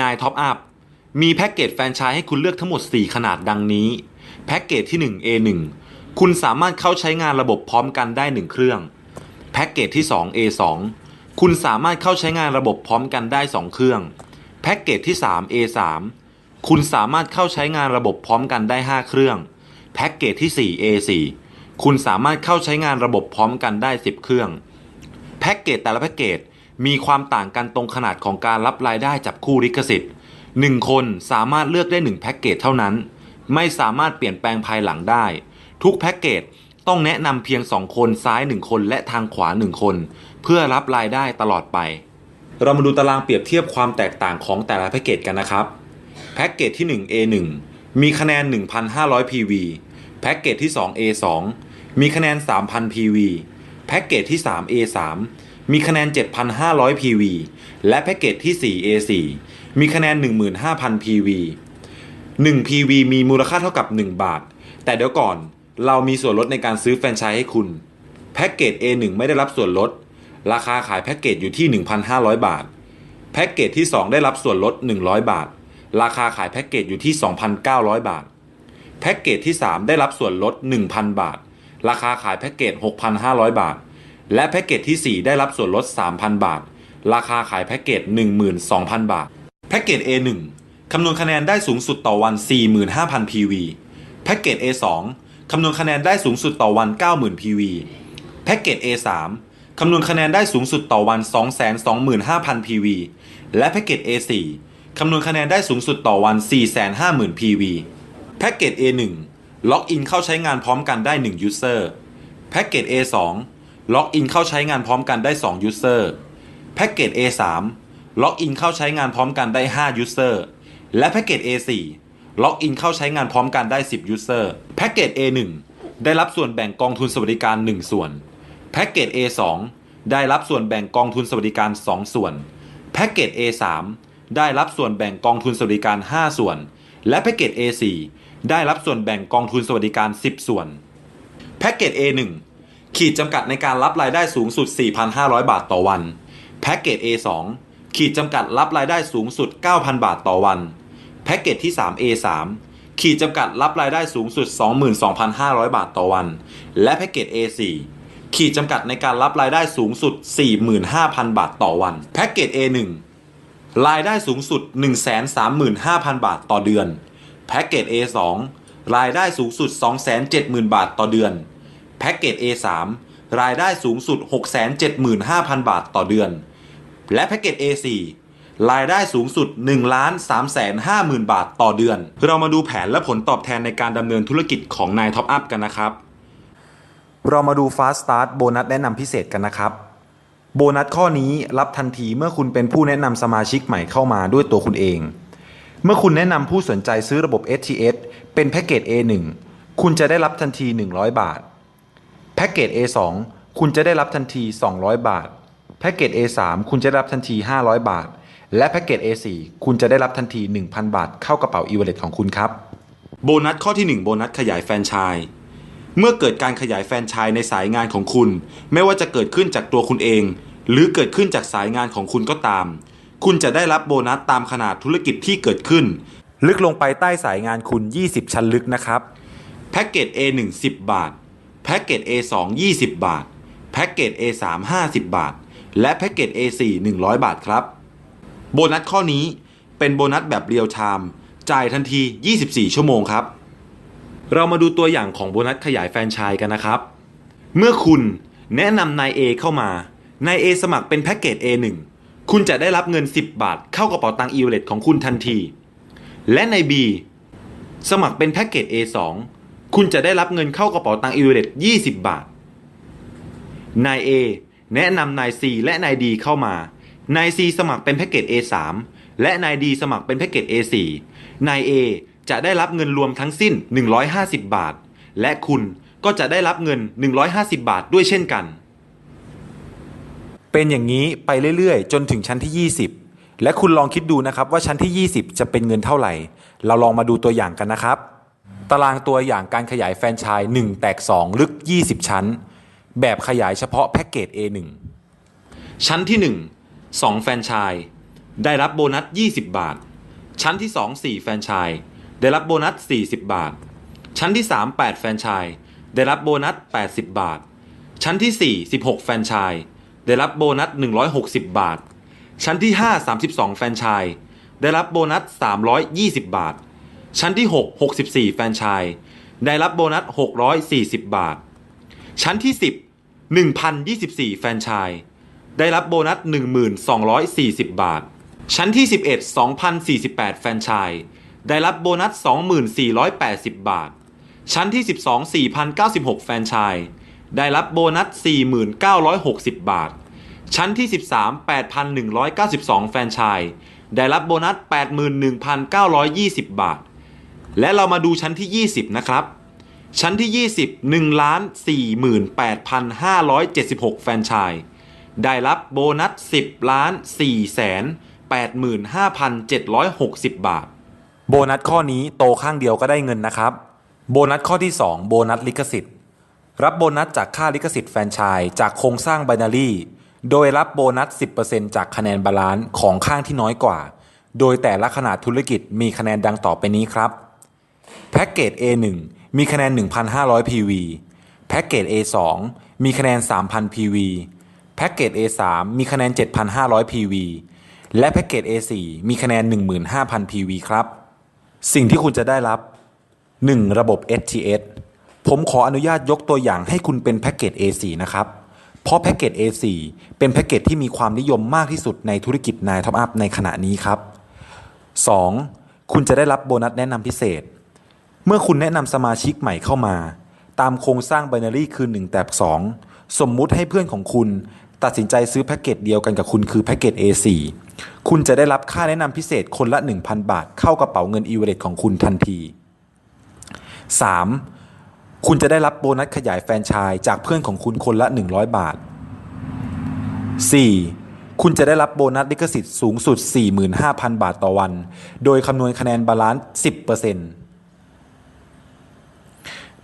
นายท็อปอัพมีแพ็กเกจแฟรนไชส์ให้คุณเลือกทั้งหมด 4 ขนาดดังนี้ แพ็กเกจที่ 1 A1 คุณสามารถเข้าใช้งานระบบพร้อมกันได้ 1 เครื่อง แพ็กเกจที่ 2 A2 คุณสามารถเข้าใช้งานระบบพร้อมกันได้ 2 เครื่อง แพ็กเกจที่ 3 A3 คุณสามารถเข้าใช้งานระบบพร้อมกันได้ 5 เครื่อง แพ็กเกจที่ 4 A4 คุณสามารถเข้าใช้งานระบบพร้อมกันได้ 10 เครื่อง แพ็กเกจแต่ละแพ็กเกจ มีความต่างกันตรงขนาดของการรับรายได้จับคู่ลิขสิทธิ์ 1 คนสามารถเลือกได้ 1 แพ็กเกจเท่านั้น ไม่สามารถเปลี่ยนแปลงภายหลังได้ ทุกแพ็กเกจต้องแนะนำเพียง 2 คนซ้าย 1 คนและทางขวา 1 คน เพื่อรับรายได้ตลอดไป เรามาดูตารางเปรียบเทียบความแตกต่างของแต่ละแพ็กเกจกันนะครับ แพ็กเกจที่ 1 A1 มีคะแนน 1,500 PV แพ็กเกจที่ 2 A2 มีคะแนน 3,000 PV แพ็กเกจที่ 3 A3 มีคะแนน 7,500 PV และแพ็กเกจที่ 4 A4 มีคะแนน 15,000 PV 1 PV มีมูลค่าเท่ากับ 1 บาท แต่เดี๋ยวก่อนเรามีส่วนลดในการซื้อแฟรนไชส์ให้คุณ แพ็กเกจ A1 ไม่ได้รับส่วนลด ราคาขายแพ็กเกจอยู่ที่ 1,500 บาท แพ็กเกจที่ 2 ได้รับส่วนลด 100 บาท ราคาขายแพ็กเกจอยู่ที่ 2,900 บาท แพ็กเกจที่ 3 ได้รับส่วนลด 1,000 บาท ราคาขายแพ็กเกจ 6,500 บาท และแพ็กเกจที่ 4 ได้รับส่วนลด 3,000 บาท ราคาขายแพ็กเกจ12,000 บาท แพ็กเกจ A1 คำนวณคะแนนได้สูงสุดต่อวัน 45,000 PV แพ็กเกจ A2 คำนวณคะแนนได้สูงสุดต่อวัน 90,000 PV แพ็กเกจ A3 คำนวณคะแนนได้สูงสุดต่อวัน 225,000 PV และแพ็กเกจ A4 คำนวณคะแนนได้สูงสุดต่อวัน 450,000 PV แพ็กเกจ A1 ล็อกอินเข้าใช้งานพร้อมกันได้ 1 User แพ็กเกจ A2 ล็อกอินเข้าใช้งานพร้อมกันได้2 User แพ็กเกจ A3 ล็อกอินเข้าใช้งานพร้อมกันได้5 User และแพ็กเกจ A4 ล็อกอินเข้าใช้งานพร้อมกันได้ 10 User แพ็กเกจ A1 ได้รับส่วนแบ่งกองทุนสวัสดิการ 1 ส่วน แพ็กเกจ A2 ได้รับส่วนแบ่งกองทุนสวัสดิการ 2 ส่วน แพ็กเกจ A3 ได้รับส่วนแบ่งกองทุนสวัสดิการ 5 ส่วน และแพ็กเกจ A4 ได้รับส่วนแบ่งกองทุนสวัสดิการ 10 ส่วน แพ็กเกจ A1 ขีดจำกัดในการรับรายได้สูงสุด 4,500 บาทต่อวัน แพ็กเกจ A2 ขีดจำกัดรับรายได้สูงสุด 9,000 บาทต่อวัน แพ็กเกจที่ 3 A3 ขีดจำกัดรับรายได้สูงสุด 22,500 บาทต่อวัน และแพ็กเกจ A4 ขีดจำกัดในการรับรายได้สูงสุด 45,000 บาทต่อวัน แพ็กเกจ A1 รายได้สูงสุด 135,000 บาทต่อเดือน แพ็กเกจ A2 รายได้สูงสุด 270,000 บาทต่อเดือน แพ็กเกจ A3 รายได้สูงสุด 675,000 บาทต่อเดือน และแพ็กเกจ A4 รายได้สูงสุด1ล้าน3 5 0 0 0 บาทต่อเดือน เรามาดูแผนและผลตอบแทนในการดำเนินธุรกิจของนายท็อปอัพกันนะครับ เรามาดู Fast Start โบนัสแนะนำพิเศษกันนะครับ โบนัสข้อนี้รับทันทีเมื่อคุณเป็นผู้แนะนำสมาชิกใหม่เข้ามาด้วยตัวคุณเอง เมื่อคุณแนะนำผู้สนใจซื้อระบบ STS เป็นแพ็กเกจ A1 คุณจะได้รับทันที 100 บาท พ็กเกจ A2 คุณจะได้รับทันที 200 บาท แพ็กเกจ A3 คุณจะได้รับทันที 500 บาท และแพ็กเกจ A4 คุณจะได้รับทันที 1,000 บาท เข้ากระเป๋า e-wallet ของคุณครับ โบนัสข้อที่ 1 โบนัสขยายแฟรนไชส์เมื่อเกิดการขยายแฟรนไชส์ในสายงานของคุณ ไม่ว่าจะเกิดขึ้นจากตัวคุณเอง หรือเกิดขึ้นจากสายงานของคุณก็ตาม คุณจะได้รับโบนัสตามขนาดธุรกิจที่เกิดขึ้น ลึกลงไปใต้สายงานคุณ 20 ชั้นลึกนะครับแพ็กเกจ A1 10 บาท แพ็กเกจ A2 20 บาท แพ็กเกจ A3 50 บาท และแพ็กเกจ A4 100 บาทครับ โบนัสข้อนี้เป็นโบนัสแบบเรียลไทม์จ่ายทันที 24 ชั่วโมงครับ เรามาดูตัวอย่างของโบนัสขยายแฟรนไชส์กันนะครับ เมื่อคุณแนะนำนาย A เข้ามานาย A สมัครเป็นแพ็กเกจ A1 คุณจะได้รับเงิน 10 บาท เข้ากระเป๋าตังค์ e-wallet ของคุณทันที และนาย B สมัครเป็นแพ็กเกจ A2 คุณจะได้รับเงินเข้ากระเป๋าตังค์ e-wallet 20 บาท นาย A แนะนำนาย C และนาย D เข้ามา นาย C สมัครเป็นแพ็กเกจ A3 และนาย D สมัครเป็นแพ็กเกจ A4 นาย A จะได้รับเงินรวมทั้งสิ้น 150 บาท และคุณก็จะได้รับเงิน 150 บาทด้วยเช่นกัน เป็นอย่างนี้ไปเรื่อยๆ จนถึงชั้นที่ 20 และคุณลองคิดดูนะครับว่าชั้นที่ 20 จะเป็นเงินเท่าไหร่ เราลองมาดูตัวอย่างกันนะครับ ตารางตัวอย่างการขยายแฟรนไชส์1 แตก 2 ลึก 20 ชั้น แบบขยายเฉพาะแพ็กเกจ A1 ชั้นที่ 1 2 แฟรนไชส์ได้รับโบนัส 20 บาท ชั้นที่ 2 4 แฟรนไชส์ได้รับโบนัส 40 บาท ชั้นที่ 3 8 แฟรนไชส์ได้รับโบนัส 80 บาท ชั้นที่ 4 16 แฟรนไชส์ได้รับโบนัส 160 บาท ชั้นที่ 5 32 แฟรนไชส์ได้รับโบนัส 320 บาท ชั้นที่ 6 64 แฟนชส์ได้รับโบนัส 640 บาท ชั้นที่ 10 1,024 แฟนชส์ได้รับโบนัส 1,240 บาท ชั้นที่ 11 2,048 แฟนชส์ได้รับโบนัส 2,480 บาท ชั้นที่ 12 4,096 แฟนชส์ได้รับโบนัส 4,960 บาท ชั้นที่ 13 8,192 แฟนชส์ได้รับโบนัส 81,920 บาท และเรามาดูชั้นที่ 20 นะครับ ชั้นที่ 20 1ล้าน48,576 แฟรนชส์ได้รับโบนัส 10ล้าน4แสน85,760 บาท โบนัสข้อนี้โตข้างเดียวก็ได้เงินนะครับ โบนัสข้อที่ 2 โบนัสลิขสิทธิ์ รับโบนัสจากค่าลิขสิทธิ์แฟนชส์จากโครงสร้างไบนารีโดยรับโบนัส 10%จากคะแนนบาลานซ์ของข้างที่น้อยกว่า โดยแต่ละขนาดธุรกิจมีคะแนนดังต่อไปนี้ครับ แพ็กเกจ A1 มีคะแนน 1,500 PV แพ็กเกจ A2 มีคะแนน 3,000 PV แพ็กเกจ A3 มีคะแนน 7,500 PV และแพ็กเกจ A4 มีคะแนน 15,000 PV ครับ สิ่งที่คุณจะได้รับ 1. ระบบ STS ผมขออนุญาตยกตัวอย่างให้คุณเป็นแพ็กเกจ A4 นะครับ เพราะแพ็กเกจ A4 เป็นแพ็กเกจที่มีความนิยมมากที่สุดในธุรกิจนายท็อปอัพในขณะนี้ครับ 2. คุณจะได้รับโบนัสแนะนำพิเศษ เมื่อคุณแนะนำสมาชิกใหม่เข้ามา ตามโครงสร้างไบนารีคือ 1 แต่2สมมุติให้เพื่อนของคุณ ตัดสินใจซื้อแพ็กเกจเดียวกันกับคุณคือแพ็กเกจ A4 คุณจะได้รับค่าแนะนำพิเศษคนละ 1,000 บาท เข้ากระเป๋าเงิน e w a l l e t ของคุณทันที 3. คุณจะได้รับโบนัสขยายแฟรนไชส์จากเพื่อนของคุณคนละ 100 บาท 4. คุณจะได้รับโบนัสลิขสิทธิ์สูงสุด 45,000 บาทต่อวัน โดยคำนวณคะแนนบาลานซ์ 10%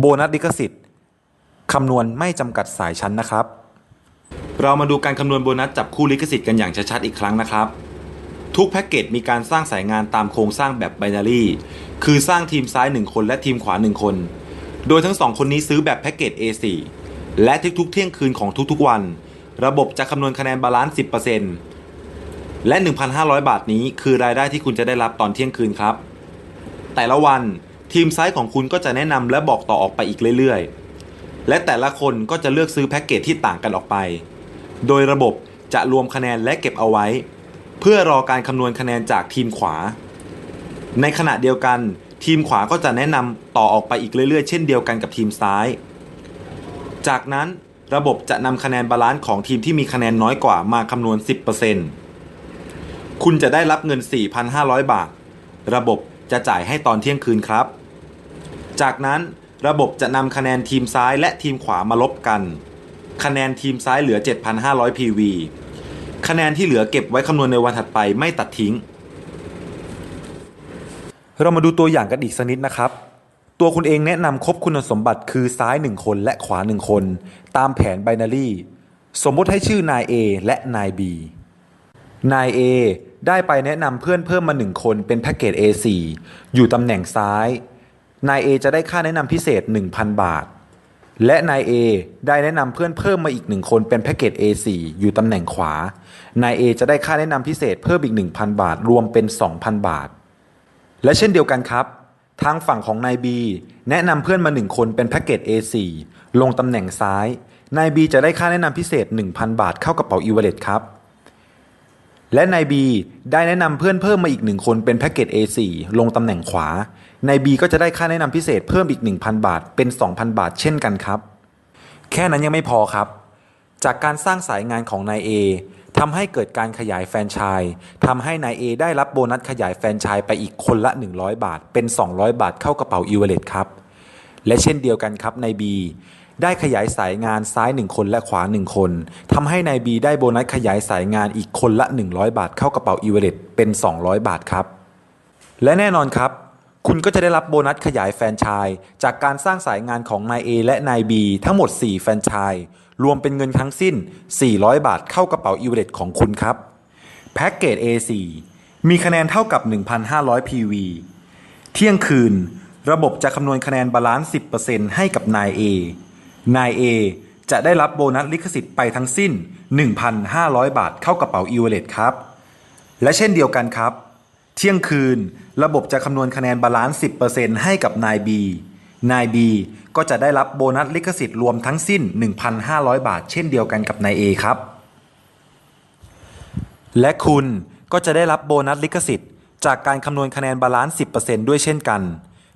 โบนัสลิขสิทธิ์คำนวณไม่จำกัดสายชั้นนะครับ เรามาดูการคำนวณโบนัสจับคู่ลิขสิทธิ์กันอย่างชัดๆอีกครั้งนะครับ ทุกแพ็กเกจมีการสร้างสายงานตามโครงสร้างแบบไบนารีคือสร้างทีมซ้าย 1 คนและทีมขวา 1 คน โดยทั้งสองคนนี้ซื้อแบบแพ็กเกจ A4 และทุกๆเที่ยงคืนของทุกๆวัน ระบบจะคำนวณคะแนนบาลานซ์ 10%และ 1,500 บาทนี้คือรายได้ที่คุณจะได้รับตอนเที่ยงคืนครับ แต่ละวัน ทีมซ้ายของคุณก็จะแนะนำและบอกต่อออกไปอีกเรื่อยๆ และแต่ละคนก็จะเลือกซื้อแพ็กเกจที่ต่างกันออกไป โดยระบบจะรวมคะแนนและเก็บเอาไว้ เพื่อรอการคำนวณคะแนนจากทีมขวา ในขณะเดียวกัน ทีมขวาก็จะแนะนำต่อออกไปอีกเรื่อยๆ เช่นเดียวกันกับทีมซ้าย จากนั้นระบบจะนำคะแนนบาลานซ์ของทีมที่มีคะแนนน้อยกว่ามาคำนวณ 10%คุณจะได้รับเงิน 4,500 บาท ระบบจะจ่ายให้ตอนเที่ยงคืนครับ จากนั้นระบบจะนำคะแนนทีมซ้ายและทีมขวามาลบกัน คะแนนทีมซ้ายเหลือ 7,500 PV คะแนนที่เหลือเก็บไว้คำนวณในวันถัดไปไม่ตัดทิ้ง เรามาดูตัวอย่างกันอีกสักนิดนะครับ ตัวคุณเองแนะนำครบคุณสมบัติคือซ้าย 1 คนและขวา 1 คน ตามแผนไบนารีสมมติให้ชื่อนาย A และนาย B นาย A ได้ไปแนะนำเพื่อนเพิ่มมา 1 คนเป็นแพ็กเกจ A4 อยู่ตำแหน่งซ้าย นาย A จะได้ค่าแนะนำพิเศษ 1,000 บาท และนาย A ได้แนะนำเพื่อนเพิ่มมาอีก1คนเป็นแพ็กเกจ A4 อยู่ตำแหน่งขวา นาย A จะได้ค่าแนะนำพิเศษเพิ่มอีก 1,000 บาท รวมเป็น 2,000 บาท และเช่นเดียวกันครับ ทางฝั่งของนาย B แนะนำเพื่อนมา 1 คนเป็นแพ็กเกจ A4 ลงตำแหน่งซ้าย นาย B จะได้ค่าแนะนำพิเศษ 1,000 บาทเข้ากระเป๋า e-wallet ครับ และนาย B ได้แนะนำเพื่อนเพิ่มมาอีก1คนเป็นแพ็กเกจ A4 ลงตำแหน่งขวานาย B ก็จะได้ค่าแนะนำพิเศษเพิ่มอีก 1,000 บาทเป็น 2,000 บาทเช่นกันครับ แค่นั้นยังไม่พอครับ จากการสร้างสายงานของนาย A ทำให้เกิดการขยายแฟนชส์ทำให้นาย A ได้รับโบนัสขยายแฟนชส์ไปอีกคนละ 100 บาท เป็น 200 บาทเข้ากระเป๋า e-wallet ครับ และเช่นเดียวกันครับนาย B ได้ขยายสายงานซ้าย 1 คนและขวา 1 คนทำให้นาย B ได้โบนัสขยายสายงานอีกคนละ 100 บาทเข้ากระเป๋า e-wallet เป็น 200 บาทครับ และแน่นอนครับ คุณก็จะได้รับโบนัสขยายแฟนชส์จากการสร้างสายงานของนาย A และนาย B ทั้งหมด 4 แฟนชส์รวมเป็นเงินทั้งสิ้น 400 บาทเข้ากระเป๋า e-wallet ของคุณครับแพ็กเกจ A4 มีคะแนนเท่ากับ 1,500 PV เที่ยงคืน ระบบจะคำนวณคะแนนบาลานซ์ 10%ให้กับนาย A นาย A จะได้รับโบนัสลิขสิทธิ์ไปทั้งสิ้น 1,500 บาทเข้ากระเป๋า e w a l l e t ครับ และเช่นเดียวกันครับ เที่ยงคืนระบบจะคำนวณคะแนนบาลานซ์10%ให้กับนาย B นาย B ก็จะได้รับโบนัสลิขสิทธิ์รวมทั้งสิ้น 1,500 บาท เช่นเดียวกันกับนาย A ครับ และคุณก็จะได้รับโบนัสลิขสิทธิ์จากการคำนวณคะแนนบาลานซ์10%ด้วยเช่นกัน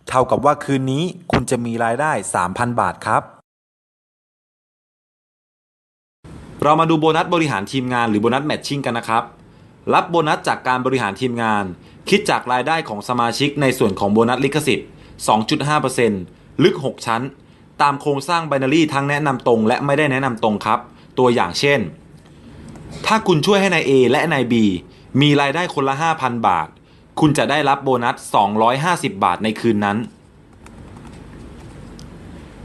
เท่ากับว่าคืนนี้คุณจะมีรายได้ 3,000 บาทครับ เรามาดูโบนัสบริหารทีมงานหรือโบนัสแมทชิ่งกันนะครับ รับโบนัสจากการบริหารทีมงาน คิดจากรายได้ของสมาชิกในส่วนของโบนัสลิขสิทธิ์ 2.5%ลึก 6 ชั้น ตามโครงสร้างไบนารีทั้งแนะนำตรงและไม่ได้แนะนำตรงครับ ตัวอย่างเช่น ถ้าคุณช่วยให้นาย A และนาย B มีรายได้คนละ 5,000 บาท คุณจะได้รับโบนัส 250 บาทในคืนนั้น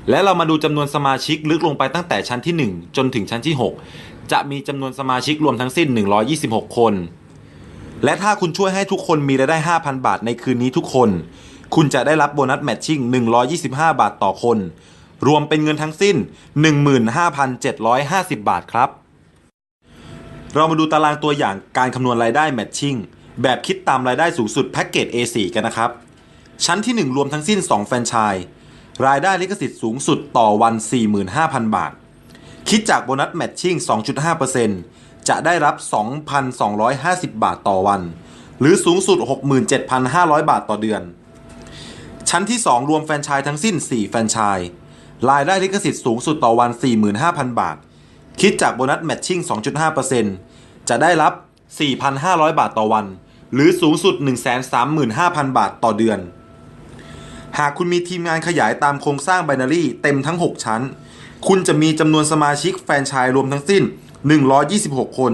และเรามาดูจำนวนสมาชิกลึกลงไปตั้งแต่ชั้นที่ 1 จนถึงชั้นที่ 6 จะมีจำนวนสมาชิกรวมทั้งสิ้น 126 คน และถ้าคุณช่วยให้ทุกคนมีรายได้ 5,000 บาทในคืนนี้ทุกคน คุณจะได้รับโบนัสแมทชิ่ง 125 บาทต่อคน รวมเป็นเงินทั้งสิ้น 15,750 บาทครับ เรามาดูตารางตัวอย่างการคำนวณรายได้แมทชิ่งแบบคิดตามรายได้สูงสุดแพ็กเกจ A4 กันนะครับ ชั้นที่ 1 รวมทั้งสิ้น 2 แฟรนไชส์ รายได้ลิขสิทธิ์สูงสุดต่อวัน 45,000 บาท คิดจากโบนัสแมทชิ่ง 2.5%จะได้รับ 2,250 บาทต่อวัน หรือสูงสุด 67,500 บาทต่อเดือน ชั้นที่ 2 รวมแฟนชส์ทั้งสิ้น 4 แฟนชส์รายได้ลิขสิทธิ์สูงสุดต่อวัน 45,000 บาท คิดจากโบนัสแมทชิ่ง 2.5%จะได้รับ 4,500 บาทต่อวัน หรือสูงสุด 135,000 บาทต่อเดือน หากคุณมีทีมงานขยายตามโครงสร้างไบนารีเต็มทั้ง 6 ชั้น คุณจะมีจำนวนสมาชิกแฟนชส์รวมทั้งสิ้น 126 คน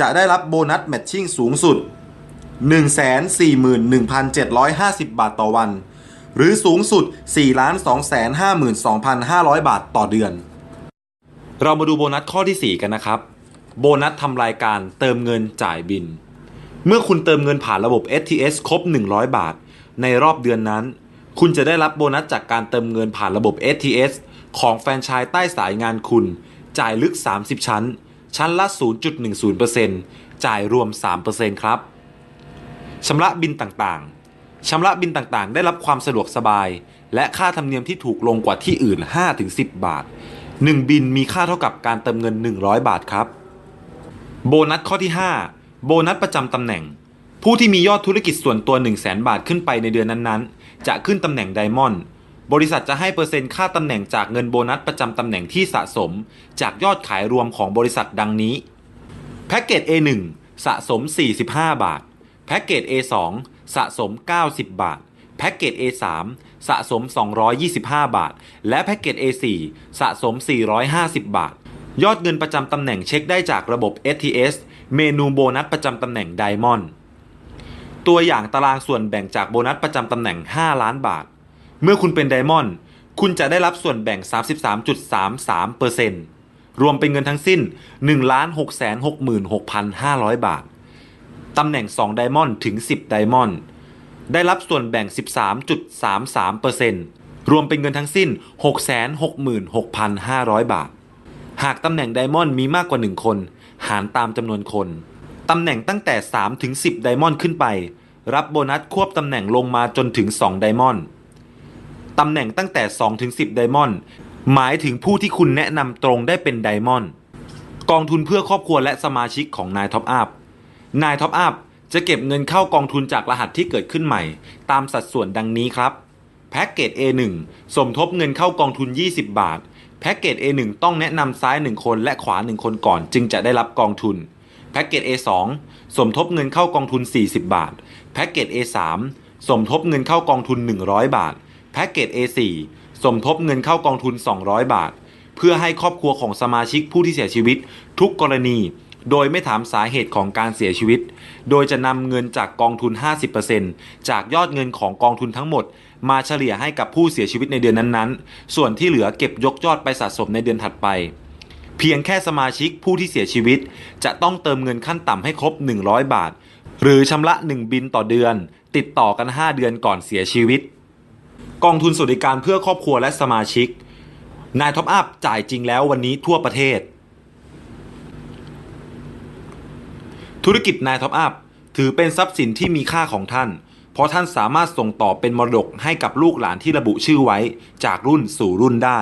จะได้รับโบนัสแมทชิ่งสูงสุด 141,750 บาทต่อวัน หรือสูงสุด 4,252,500 บาทต่อเดือน เรามาดูโบนัสข้อที่ 4 กันนะครับ โบนัสทำรายการเติมเงินจ่ายบิน เมื่อคุณเติมเงินผ่านระบบ STS ครบ 100 บาท ในรอบเดือนนั้น คุณจะได้รับโบนัสจากการเติมเงินผ่านระบบ STS ของแฟนชส์ใต้สายงานคุณ จ่ายลึก 30 ชั้น ชั้นละ 0.10%จ่ายรวม 3%ครับชำระบินต่างๆชำระบินต่างๆ ได้รับความสะดวกสบาย และค่าธรรมเนียมที่ถูกลงกว่าที่อื่น 5-10 บาท 1 บินมีค่าเท่ากับการเติมเงิน 100 บาทครับ โบนัสข้อที่ 5 โบนัสประจำตำแหน่ง ผู้ที่มียอดธุรกิจส่วนตัว 1 0 0 0 0แบาทขึ้นไปในเดือนนั้นๆ จะขึ้นตำแหน่งไดมอนด์บริษัทจะให้เปอร์เซ็นต์ค่าตำแหน่งจากเงินโบนัสประจำตำแหน่งที่สะสม จากยอดขายรวมของบริษัทดังนี้แพ็กเกจ A1 สะสม 45 บาทแพ็กเกจ A2 สะสม 90 บาทแพ็กเกจ A3 สะสม 225 บาท และแพ็กเกจ A4 สะสม 450 บาท ยอดเงินประจำตำแหน่งเช็คได้จากระบบ STS เมนูโบนัสประจำตำแหน่ง Diamond ตัวอย่างตารางส่วนแบ่งจากโบนัสประจำตำแหน่ง 5 ล้านบาท เมื่อคุณเป็น Diamond คุณจะได้รับส่วนแบ่ง 33.33%รวมเป็นเงินทั้งสิ้น 1,666,500 บาท ตำแหน่ง 2 ไดมอนด์ถึง 10 ไดมอนด์ได้รับส่วนแบ่ง 13.33%รวมเป็นเงินทั้งสิ้น 666,500 บาท หากตำแหน่งไดมอนด์มีมากกว่า 1 คน หารตามจำนวนคน ตำแหน่งตั้งแต่ 3 ถึง 10 ไดมอนด์ขึ้นไป รับโบนัสควบตำแหน่งลงมาจนถึง 2 ไดมอนด์ ตำแหน่งตั้งแต่ 2 ถึง 10 ไดมอนด์ หมายถึงผู้ที่คุณแนะนำตรงได้เป็นไดมอนด์ กองทุนเพื่อครอบครัวและสมาชิกของนายท็อปอัพ นายท็อปอัพจะเก็บเงินเข้ากองทุนจากรหัสที่เกิดขึ้นใหม่ ตามสัดส่วนดังนี้ครับ แพ็กเกจ A1 สมทบเงินเข้ากองทุน 20 บาท แพ็กเกจ A1 ต้องแนะนำซ้าย 1 คนและขวา 1 คนก่อน จึงจะได้รับกองทุน แพ็กเกจ A2 สมทบเงินเข้ากองทุน 40 บาท แพ็กเกจ A3 สมทบเงินเข้ากองทุน 100 บาท แพ็กเกจ A4 สมทบเงินเข้ากองทุน 200 บาท เพื่อให้ครอบครัวของสมาชิกผู้ที่เสียชีวิต ทุกกรณี โดยไม่ถามสาเหตุของการเสียชีวิต โดยจะนำเงินจากกองทุน 50%จากยอดเงินของกองทุนทั้งหมด มาเฉลี่ยให้กับผู้เสียชีวิตในเดือนนั้นๆ ส่วนที่เหลือเก็บยกยอดไปสะสมในเดือนถัดไป เพียงแค่สมาชิกผู้ที่เสียชีวิต จะต้องเติมเงินขั้นต่ำให้ครบ 100 บาท หรือชำระ 1 บินต่อเดือน ติดต่อกัน 5 เดือนก่อนเสียชีวิต กองทุนสวัสดิการเพื่อครอบครัวและสมาชิก นายท็อปอัพจ่ายจริงแล้ววันนี้ทั่วประเทศ ธุรกิจนายท็อปอัพถือเป็นทรัพย์สินที่มีค่าของท่าน เพราะท่านสามารถส่งต่อเป็นมรดกให้กับลูกหลานที่ระบุชื่อไว้ จากรุ่นสู่รุ่นได้